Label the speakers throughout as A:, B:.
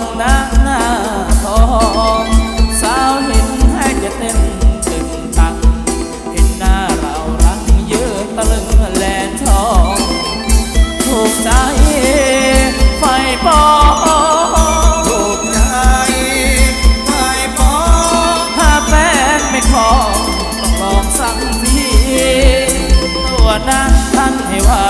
A: งหน้าหน้าทองสาวเห็นให้จะเต้นตึงตังเห็นหน้าเรารักเยอะตะลึงแลนทองถูกใจไฟปอง
B: ถูกใจไม่ปอง
A: ถ้าแฟนไม่ของต้องลองสักทีตัวนั้นท่านให้ว่า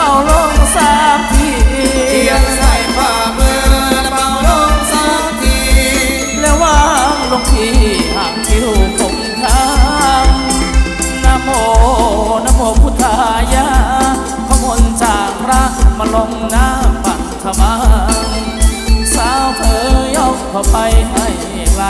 A: เป๋าลงสามที
B: เทียนใส่ฝ่ามือเป่าลมสักที
A: แล้ววางลงที่ห่างคิ้วคงทางนะโมนะโมพุทธายะขมนจากพระมาลงน้ำปัทมังสาวเธอยกเข้าไปให้ไกล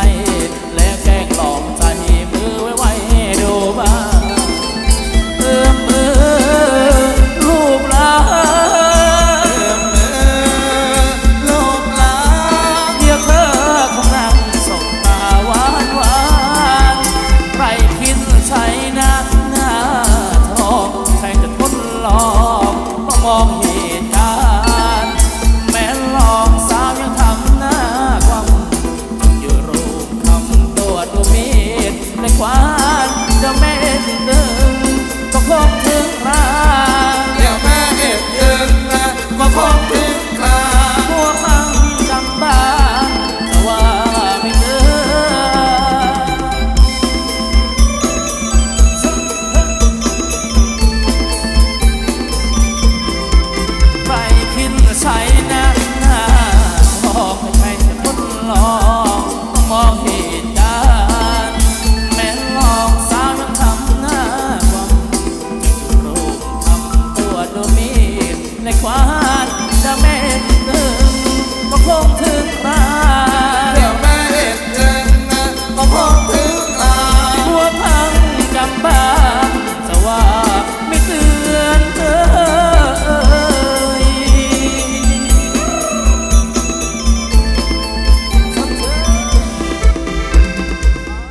A: ควานจะแม่ถึงดึงก็คงถึงครา
B: เดี๋ยวแม่เอ็ดเดึงนะก็พบถึงครา
A: หัวพังจำบ้านแต่ว่าไม่เจอใครคิดใช้หน้า ด